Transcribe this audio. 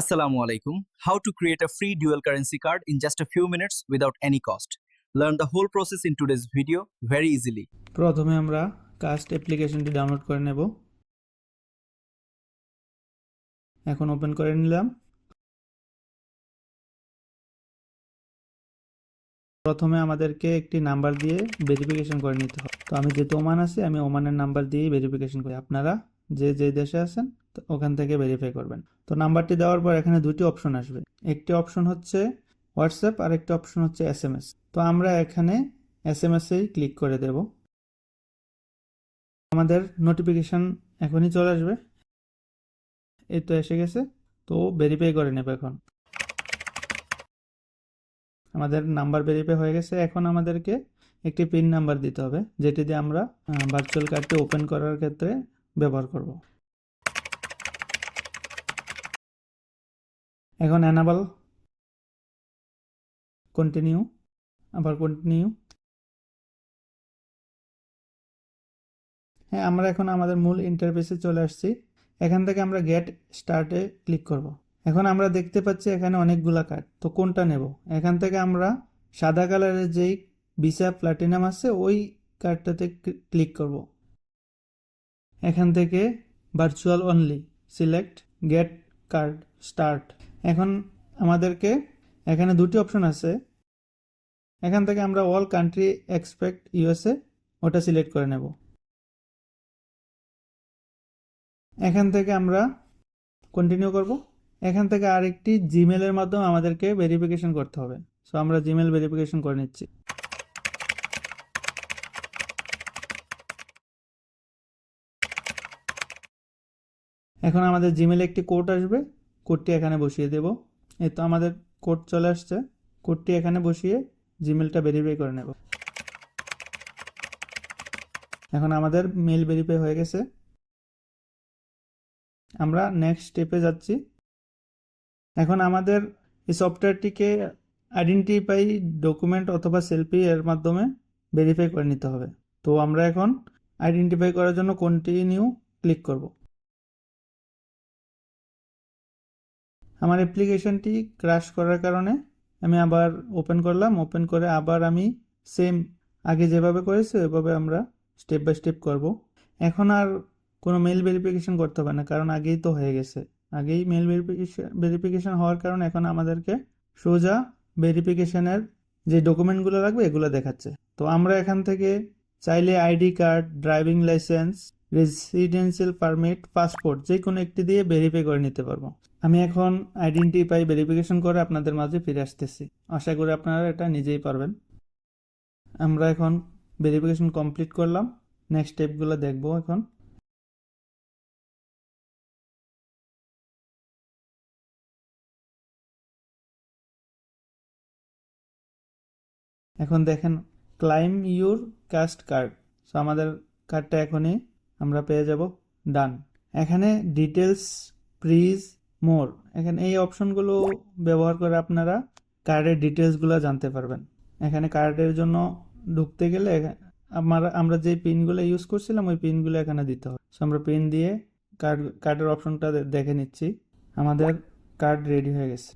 Assalamu alaikum. How to create a free dual currency card in just a few minutes without any cost. Learn the whole process in today's video very easily. প্রথমে আমরা caste অ্যাপ্লিকেশনটি download করে নেব এখন open করে নিলাম প্রথমে আমাদেরকে একটি নাম্বার দিয়ে ভেরিফিকেশন করে নিতে হবে তো আমি যেহেতু ওমান আছি আমি ওমানের নাম্বার দিয়েই ভেরিফিকেশন করি আপনারা যে যে দেশে আছেন ওখান থেকে ভেরিফাই করবেন। তো নাম্বারটি দেওয়ার পর এখানে দুটি অপশন আসবে। একটি অপশন হচ্ছে হোয়াটসঅ্যাপ আর একটি অপশন হচ্ছে এস এম এস তো আমরা এখানে এস এম এসেই ক্লিক করে দেব। আমাদের নোটিফিকেশন এখনই চলে আসবে। এই তো এসে গেছে। তো ভেরিফাই করে নেবে এখন। আমাদের নাম্বার ভেরিফাই হয়ে গেছে। এখন আমাদেরকে একটি পিন নাম্বার দিতে হবে, যেটি দিয়ে আমরা ভার্চুয়াল কার্ডটি ওপেন করার ক্ষেত্রে ব্যবহার করব এখন অ্যানাবল কন্টিনিউ আবার কন্টিনিউ হ্যাঁ আমরা এখন আমাদের মূল ইন্টারফেসে চলে আসছি এখান থেকে আমরা গেট স্টার্টে ক্লিক করব। এখন আমরা দেখতে পাচ্ছি এখানে অনেকগুলা কার্ড তো কোনটা নেব এখান থেকে আমরা সাদা কালারের যেই ভিসা প্লাটিনাম আছে, ওই কার্ডটাতে ক্লিক করব। এখান থেকে virtual only select get card start এখন আমাদেরকে এখানে দুটি অপশন আছে। এখান থেকে আমরা অল কান্ট্রি এক্সপেক্ট ইউএসএ ওটা সিলেক্ট করে নেব। এখান থেকে আমরা কন্টিনিউ করব। এখান থেকে আরেকটি জিমেলের মাধ্যমে আমাদেরকে ভেরিফিকেশন করতে হবে। সো আমরা জিমেল ভেরিফিকেশন করে নিচ্ছি। এখন আমাদের জিমেলে একটি কোড আসবে। কোডটি এখানে বসিয়ে দেব। এই তো আমাদের কোড চলে আসছে। কোডটি এখানে বসিয়ে জিমেলটা ভেরিফাই করে নেব। এখন আমাদের মেল ভেরিফাই হয়ে গেছে। আমরা নেক্সট স্টেপে যাচ্ছি। এখন আমাদের এই সফটওয়্যারটিকে আইডেন্টিফাই ডকুমেন্ট অথবা সেলফি এর মাধ্যমে ভেরিফাই করে নিতে হবে। তো আমরা এখন আইডেন্টিফাই করার জন্য কন্টিনিউ ক্লিক করব। আমার অ্যাপ্লিকেশনটি ক্রাশ করার কারণে আমি আবার ওপেন করলাম। ওপেন করে আবার আমি সেম আগে যেভাবে করেছি ওইভাবে আমরা স্টেপ বাই স্টেপ করব। এখন আর কোনো মেল ভেরিফিকেশন করতে হবে না, কারণ আগেই তো হয়ে গেছে। আগেই মেল ভেরিফিকেশন ভেরিফিকেশন হওয়ার কারণে এখন আমাদেরকে সোজা ভেরিফিকেশনের যে ডকুমেন্টগুলো লাগবে এগুলো দেখাচ্ছে। তো আমরা এখান থেকে চাইলে ID card driving licence residential permit passport যে কোনো একটি দিয়ে ভেরিফাই করে নিতে পারব। আমি এখন আইডেন্টিফাই ভেরিফিকেশন করে আপনাদের মাঝে ফিরে আসতেছি। আশা করি আপনারা এটা নিজেই পারবেন। আমরা এখন ভেরিফিকেশন কমপ্লিট করলাম। নেক্সট স্টেপগুলো দেখব এখন। এখন দেখেন claim your cast card so আমাদের কার্ডটা এখনই আমরা পেয়ে যাব। ডান। এখানে ডিটেলস প্রিজ মোর এখানে এই অপশনগুলো ব্যবহার করে আপনারা কার্ডের ডিটেলসগুলো জানতে পারবেন। এখানে কার্ডের জন্য ঢুকতে গেলে আমরা আমরা যে পিনগুলো ইউজ করছিলাম, ওই পিনগুলো এখানে দিতে হবে। সো আমরা পিন দিয়ে কার্ড কার্ডের অপশনটা দেখে নিচ্ছি। আমাদের কার্ড রেডি হয়ে গেছে।